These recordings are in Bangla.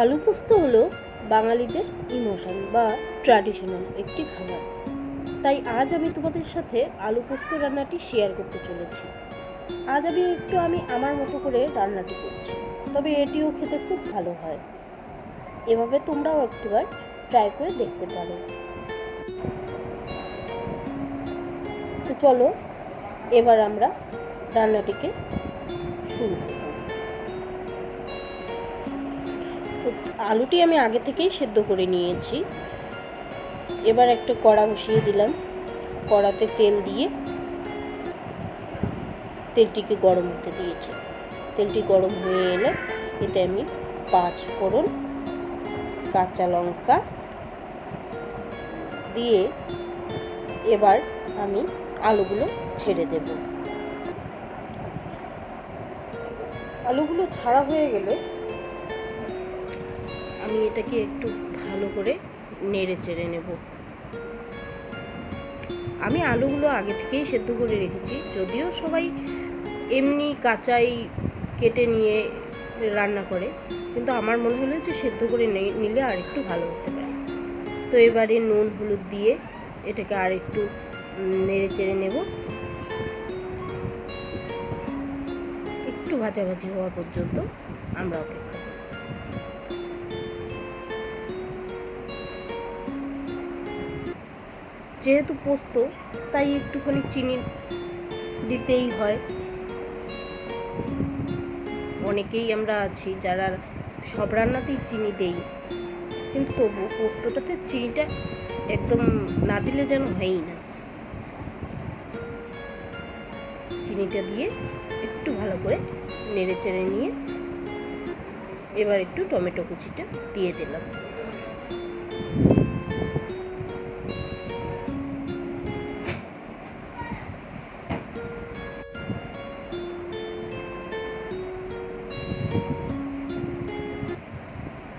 আলু পোস্ত হলো বাঙালিদের ইমোশন বা ট্র্যাডিশনাল একটি খাবার। তাই আজ আমি তোমাদের সাথে আলু পোস্ত রান্নাটি শেয়ার করতে চলেছি। আজ আমি একটু আমি আমার মতো করে রান্নাটি করছি, তবে এটিও খেতে খুব ভালো হয়। এভাবে তোমরাও একটিবার ট্রাই করে দেখতে পারো। তো চলো, এবার আমরা রান্নাটিকে শুরু করব আলুটি আমি আগে থেকেই সেদ্ধ করে নিয়েছি। এবার একটা কড়া বসিয়ে দিলাম। কড়াতে তেল দিয়ে তেলটিকে গরম হতে দিয়েছি। তেলটি গরম হয়ে এলে এতে আমি পাঁচ ফোড়ন কাঁচা লঙ্কা দিয়ে এবার আমি আলুগুলো ছেড়ে দেব। আলুগুলো ছাড়া হয়ে গেলে আমি এটাকে একটু ভালো করে নেড়ে চেড়ে নেব। আমি আলুগুলো আগে থেকেই সেদ্ধ করে রেখেছি, যদিও সবাই এমনি কাঁচাই কেটে নিয়ে রান্না করে, কিন্তু আমার মনে হলো যে সেদ্ধ করে নিলে আর একটু ভালো হতে পারে। তো এবারে নুন, হলুদ দিয়ে এটাকে আর একটু নেড়ে চেড়ে নেব। একটু ভাজাভাজি হওয়া পর্যন্ত আমরা অপেক্ষা যেহেতু পোস্ত, তাই একটুখানি চিনি দিতেই হয়। অনেকেই আমরা আছি যারা সব রান্নাতেই চিনি দেই, কিন্তু তবু পোস্তটাতে চিনিটা একদম না দিলে যেন হয়ই না। চিনিটা দিয়ে একটু ভালো করে নেড়ে চেড়ে নিয়ে এবার একটু টমেটো কুচিটা দিয়ে দিলাম।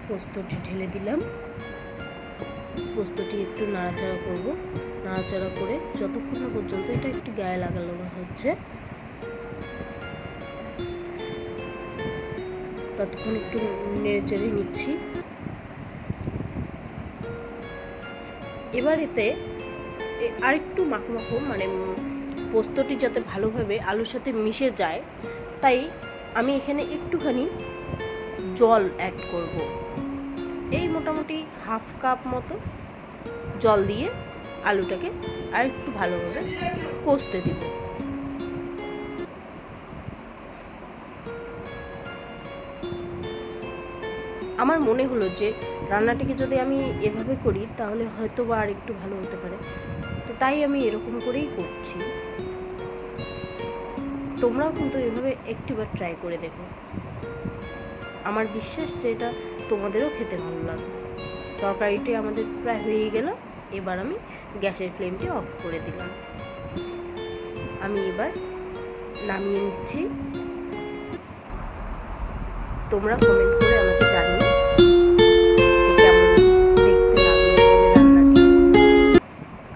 পোস্তটি ঢেলে দিলাম। পোস্তটি একটু নাড়াচাড়া করব। নাড়াচাড়া করে যতক্ষণ না পর্যন্ত এটা একটু গায়ে লাগানো হচ্ছে, ততক্ষণ একটু নেড়ে চেড়ে নিচ্ছি। এবার এতে আরেকটু মাখো মাখো মানে পোস্তটি যাতে ভালোভাবে আলুর সাথে মিশে যায়, তাই আমি এখানে একটুখানি জল অ্যাড করব। এই মোটামুটি হাফ কাপ মতো জল দিয়ে আলুটাকে আর একটু ভালোভাবে কষতে দিব। আমার মনে হলো যে রান্নাটিকে যদি আমি এভাবে করি তাহলে হয়তো বা আর একটু ভালো হতে পারে। তো তাই আমি এরকম করেই করছি। তোমরাও কিন্তু এভাবে একটিবার ট্রাই করে দেখো। আমার বিশ্বাস যে এটা তোমাদেরও খেতে ভালো লাগবে। তরকারিটি আমাদের প্রায় হয়ে গেল, এবার আমি গ্যাসের ফ্লেমটি অফ করে দিলাম। আমি এবার নামিয়ে নিচ্ছি। তোমরা কমেন্ট করে আমাকে জানিও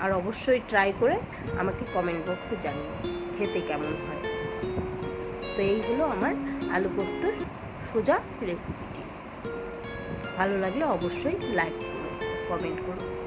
আর অবশ্যই ট্রাই করে আমাকে কমেন্ট বক্সে জানিও, খেতে কেমন হয়। তো এই হলো আমার আলু পোস্তর সোজা রেসিপিটি ভালো লাগলে অবশ্যই লাইক করুন কমেন্ট করো